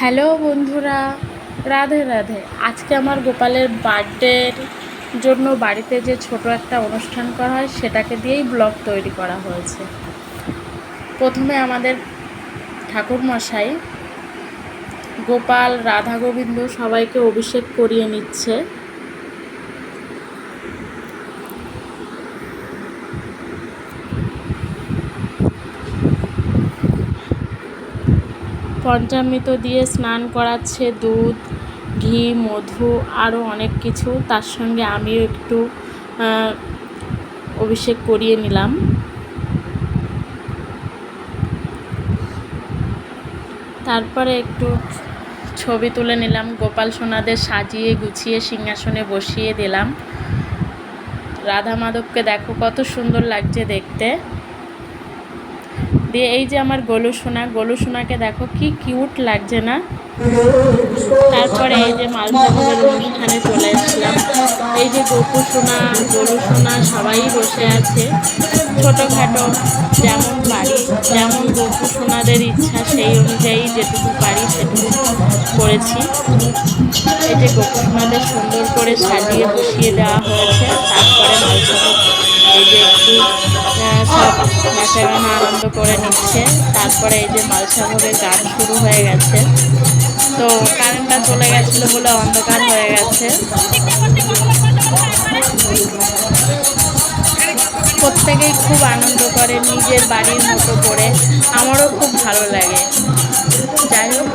Hello বন্ধুরা, রাধে রাধে। আজকে আমার গোপালের বার্থডের জন্য বাড়িতে যে ছোট একটা অনুষ্ঠান করা হয়, সেটাকে দিয়েই ব্লগ তৈরি করা হয়েছে। প্রথমে আমাদের ঠাকুরমশাই, গোপাল, রাধা গোবিন্দ সবাইকে অভিষেক করিয়ে নিচ্ছে। পঞ্চামৃত দিয়ে স্নান করাচ্ছে দুধ, ঘি, মধু, আরও অনেক কিছু। তার সঙ্গে আমিও একটু অভিষেক করিয়ে নিলাম। তারপরে একটু ছবি তুলে নিলাম। গোপাল সোনাদের সাজিয়ে, গুছিয়ে, সিংহাসনে বসিয়ে দিলাম। রাধা মাধবকে দেখো কত সুন্দর লাগছে দেখতে। দিয়ে এই যে আমার গোলু সোনা, গোলু সোনাকে দেখো কি কিউট লাগছে না? তারপরে এই যে মালসাগরের অনুষ্ঠানে চলে এসেছিলাম এই যে গোপু সোনা, গোলু সোনা সবাই বসে আছে। ছোটোখাটো যেমন পারি, যেমন গোপু সোনাদের ইচ্ছা সেই অনুযায়ী যেটুকু পারি সেটুকু করেছি। এই যে গোপু সোনাদের সুন্দর করে সাজিয়ে বসিয়ে দেওয়া হয়েছে। তারপরে মালসাগর এই যে একটু সব নাচা আনন্দ করে নিচ্ছে। তারপরে এই যে মালসাভোগের গান শুরু হয়ে গেছে। তো কারেন্টটা চলে গেছিল বলে অন্ধকার হয়ে গেছে। প্রত্যেকেই খুব আনন্দ করে নিজের বাড়ির মতো করে। আমারও খুব ভালো লাগে। যাই হোক।